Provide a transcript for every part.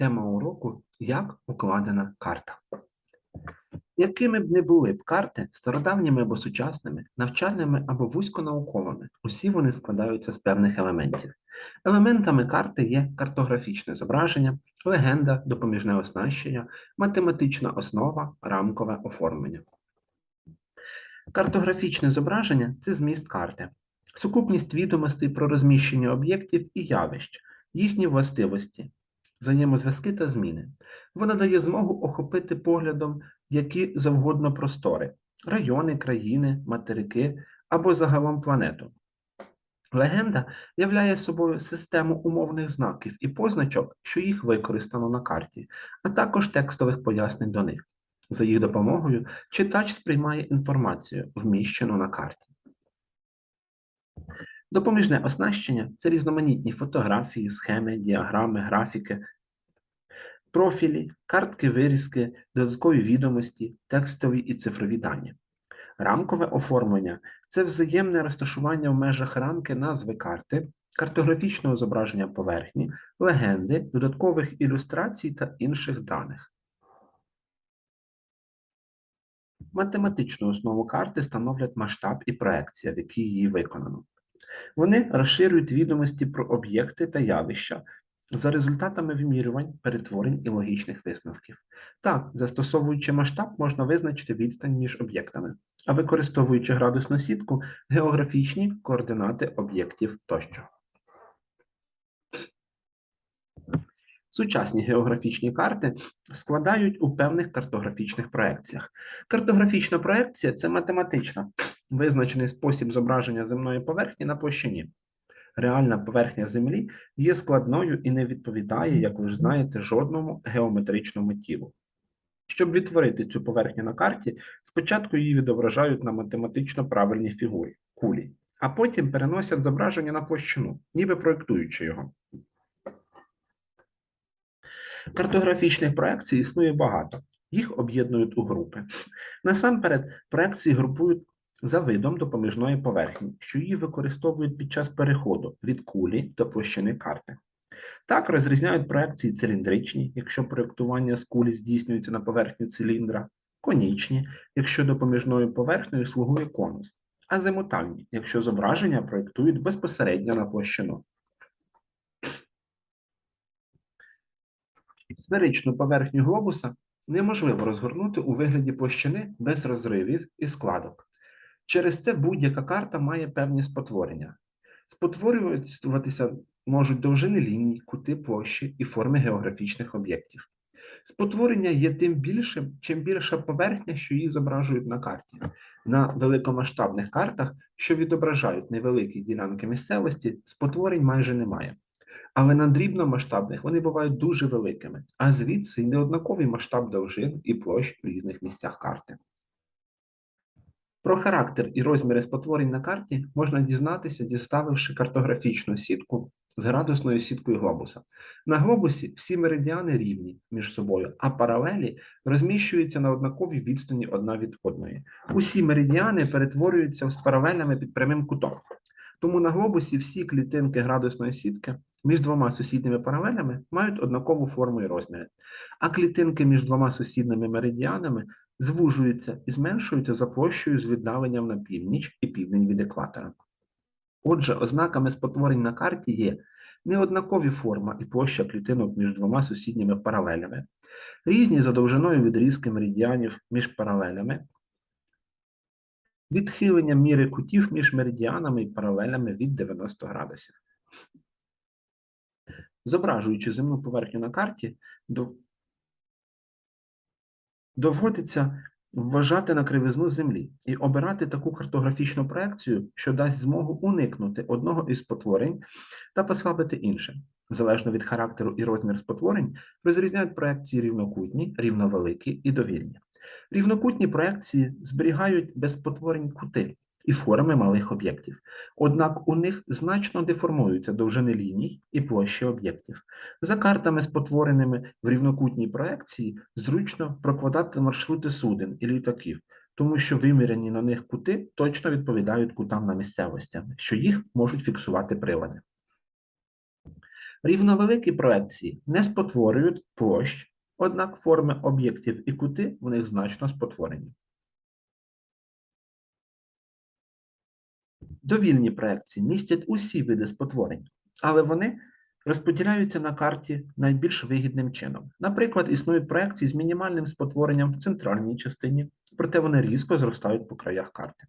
Тема уроку Як укладена карта. Якими б не були б карти стародавніми або сучасними, навчальними або вузьконауковими, усі вони складаються з певних елементів. Елементами карти є картографічне зображення, легенда, допоміжне оснащення, математична основа, рамкове оформлення. Картографічне зображення це зміст карти, сукупність відомостей про розміщення об'єктів і явищ, їхні властивості, взаємозв'язки та зміни. Вона дає змогу охопити поглядом які завгодно простори, райони, країни, материки або загалом планету. Легенда являє собою систему умовних знаків і позначок, що їх використано на карті, а також текстових пояснень до них. За їх допомогою читач сприймає інформацію, вміщену на карті. Допоміжне оснащення це різноманітні фотографії, схеми, діаграми, графіки, профілі, картки вирізки, додаткові відомості, текстові і цифрові дані. Рамкове оформлення це взаємне розташування в межах рамки назви карти, картографічного зображення поверхні, легенди, додаткових ілюстрацій та інших даних. Математичну основу карти становлять масштаб і проекція, в якій її виконано. Вони розширюють відомості про об'єкти та явища за результатами вимірювань, перетворень і логічних висновків. Так, застосовуючи масштаб, можна визначити відстань між об'єктами, а використовуючи градусну сітку, географічні координати об'єктів тощо. Сучасні географічні карти складають у певних картографічних проекціях. Картографічна проекція це математична, визначений спосіб зображення земної поверхні на площині. Реальна поверхня Землі є складною і не відповідає, як ви ж знаєте, жодному геометричному тілу. Щоб відтворити цю поверхню на карті, спочатку її відображають на математично правильній фігурі кулі, а потім переносять зображення на площину, ніби проєктуючи його. Картографічних проекцій існує багато, їх об'єднують у групи. Насамперед, проекції групують за видом допоміжної поверхні, що її використовують під час переходу від кулі до площини карти. Так розрізняють проекції циліндричні, якщо проєктування з кулі здійснюється на поверхні циліндра, конічні, якщо допоміжною поверхнею слугує конус, азимутальні, якщо зображення проєктують безпосередньо на площину. Сферичну поверхню глобуса неможливо розгорнути у вигляді площини без розривів і складок. Через це будь-яка карта має певні спотворення. Спотворюватися можуть довжини ліній, кути площі і форми географічних об'єктів. Спотворення є тим більшим, чим більша поверхня, що її зображують на карті. На великомасштабних картах, що відображають невеликі ділянки місцевості, спотворень майже немає. Але на дрібномасштабних вони бувають дуже великими, а звідси й неоднаковий масштаб довжин і площ в різних місцях карти. Про характер і розміри спотворень на карті можна дізнатися, діставивши картографічну сітку з градусною сіткою глобуса. На глобусі всі меридіани рівні між собою, а паралелі розміщуються на однаковій відстані одна від одної. Усі меридіани перетворюються з паралелями під прямим кутом. Тому на глобусі всі клітинки градусної сітки між двома сусідніми паралелями мають однакову форму і розміри, а клітинки між двома сусідними меридіанами звужуються і зменшуються за площею з віддаленням на північ і південь від екватора. Отже, ознаками спотворень на карті є неоднакові форма і площа клітинок між двома сусідніми паралелями, різні за довжиною відрізки меридіанів між паралелями, відхилення міри кутів між меридіанами і паралелями від 90 градусів. Зображуючи земну поверхню на карті, доводиться вважати на кривизну землі і обирати таку картографічну проекцію, що дасть змогу уникнути одного із спотворень та послабити інше. Залежно від характеру і розмір спотворень, розрізняють проекції рівнокутні, рівновеликі і довільні. Рівнокутні проекції зберігають без спотворень кути і форми малих об'єктів. Однак у них значно деформуються довжини ліній і площі об'єктів. За картами, спотвореними в рівнокутній проекції, зручно прокладати маршрути суден і літаків, тому що виміряні на них кути точно відповідають кутам на місцевості, що їх можуть фіксувати прилади. Рівновеликі проекції не спотворюють площ, однак форми об'єктів і кути в них значно спотворені. Довільні проекції містять усі види спотворень, але вони розподіляються на карті найбільш вигідним чином. Наприклад, існують проекції з мінімальним спотворенням в центральній частині, проте вони різко зростають по краях карти.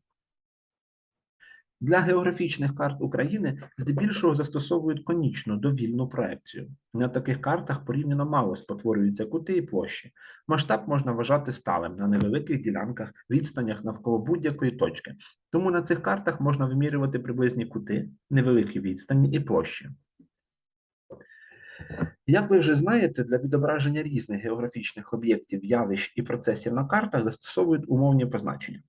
Для географічних карт України здебільшого застосовують конічну довільну проекцію. На таких картах порівняно мало спотворюються кути і площі. Масштаб можна вважати сталим на невеликих ділянках, відстанях навколо будь-якої точки. Тому на цих картах можна вимірювати приблизні кути, невеликі відстані і площі. Як ви вже знаєте, для відображення різних географічних об'єктів, явищ і процесів на картах застосовують умовні позначення.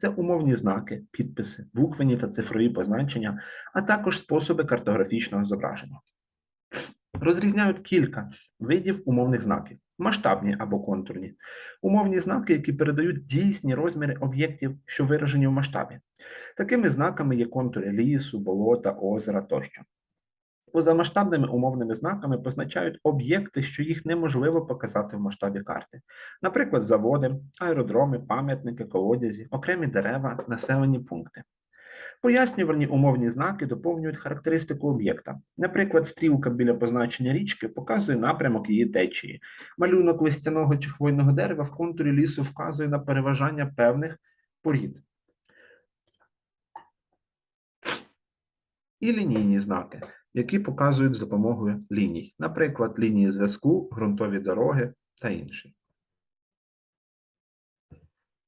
Це умовні знаки, підписи, буквені та цифрові позначення, а також способи картографічного зображення. Розрізняють кілька видів умовних знаків: масштабні або контурні, умовні знаки, які передають дійсні розміри об'єктів, що виражені в масштабі. Такими знаками є контури лісу, болота, озера тощо. Позамасштабними умовними знаками позначають об'єкти, що їх неможливо показати в масштабі карти. Наприклад, заводи, аеродроми, пам'ятники, колодязі, окремі дерева, населені пункти. Пояснювальні умовні знаки доповнюють характеристику об'єкта. Наприклад, стрілка біля позначення річки показує напрямок її течії. Малюнок листяного чи хвойного дерева в контурі лісу вказує на переважання певних порід. І лінійні знаки які показують з допомогою ліній, наприклад, лінії зв'язку, ґрунтові дороги та інші.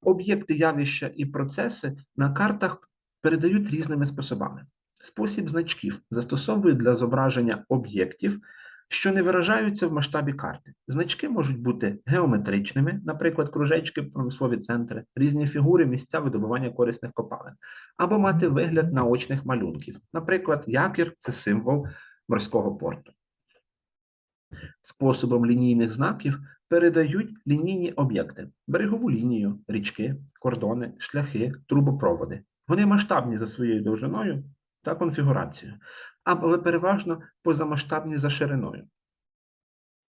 Об'єкти явища і процеси на картах передають різними способами. Спосіб значків застосовують для зображення об'єктів, що не виражаються в масштабі карти. Значки можуть бути геометричними, наприклад, кружечки, промислові центри, різні фігури, місця видобування корисних копалин, або мати вигляд наочних малюнків. Наприклад, якір це символ морського порту. Способом лінійних знаків передають лінійні об'єкти: берегову лінію, річки, кордони, шляхи, трубопроводи. Вони масштабні за своєю довжиною та конфігурацією, але переважно позамасштабні за шириною.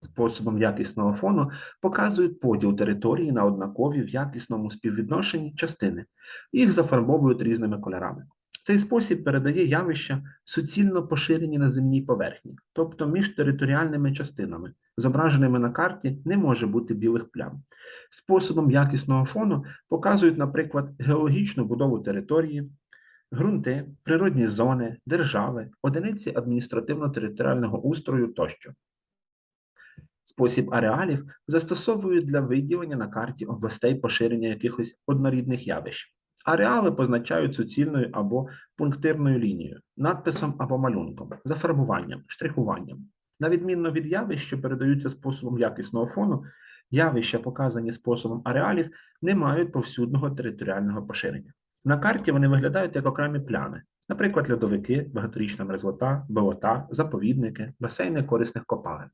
Способом якісного фону показують поділ території на однакові в якісному співвідношенні частини, їх зафарбовують різними кольорами. Цей спосіб передає явища суцільно поширені на земній поверхні, тобто між територіальними частинами, зображеними на карті, не може бути білих плям. Способом якісного фону показують, наприклад, геологічну будову території, ґрунти, природні зони, держави, одиниці адміністративно-територіального устрою тощо. Спосіб ареалів застосовують для виділення на карті областей поширення якихось однорідних явищ. Ареали позначають суцільною або пунктирною лінією, надписом або малюнком, зафарбуванням, штрихуванням. На відмінно від явищ, що передаються способом якісного фону, явища, показані способом ареалів, не мають повсюдного територіального поширення. На карті вони виглядають як окремі плями, наприклад, льодовики, багаторічна мерзлота, болота, заповідники, басейни корисних копалин.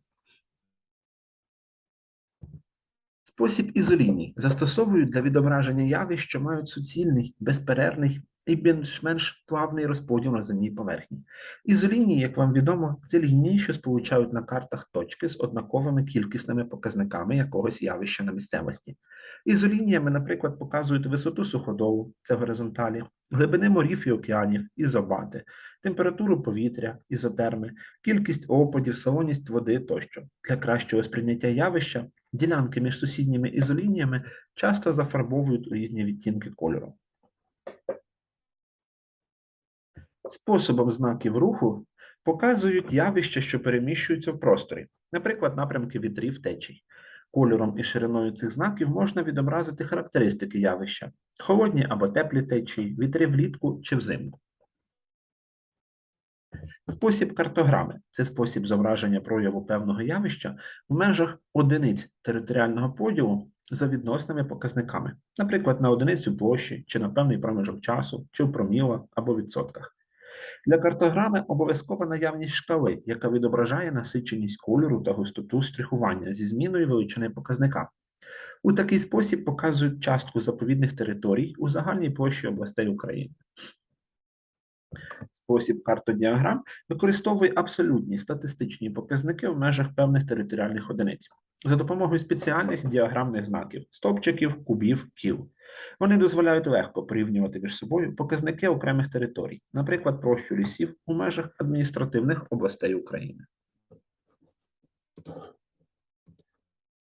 Спосіб ізоліній застосовують для відображення явищ, що мають суцільний, безперервний і більш-менш плавний розподіл на земній поверхні. Ізолінії, як вам відомо, це лінії, що сполучають на картах точки з однаковими кількісними показниками якогось явища на місцевості. Ізолініями, наприклад, показують висоту суходолу, це горизонталі, глибини морів і океанів, ізобати, температуру повітря, ізотерми, кількість опадів, солоність води тощо. Для кращого сприйняття явища ділянки між сусідніми ізолініями часто зафарбовують різні відтінки кольору. Способом знаків руху показують явища, що переміщуються в просторі, наприклад, напрямки вітрів течій. Кольором і шириною цих знаків можна відобразити характеристики явища холодні або теплі течії, вітри влітку чи взимку. Спосіб картограми це спосіб зображення прояву певного явища в межах одиниць територіального поділу за відносними показниками, наприклад, на одиницю площі, чи на певний проміжок часу, чи в промілах або відсотках. Для картограми обов'язкова наявність шкали, яка відображає насиченість кольору та густоту штрихування зі зміною величини показника. У такий спосіб показують частку заповідних територій у загальній площі областей України. Спосіб картодіаграм використовує абсолютні статистичні показники в межах певних територіальних одиниць за допомогою спеціальних діаграмних знаків стовпчиків, кубів, кіл. Вони дозволяють легко порівнювати між собою показники окремих територій, наприклад, площу лісів у межах адміністративних областей України.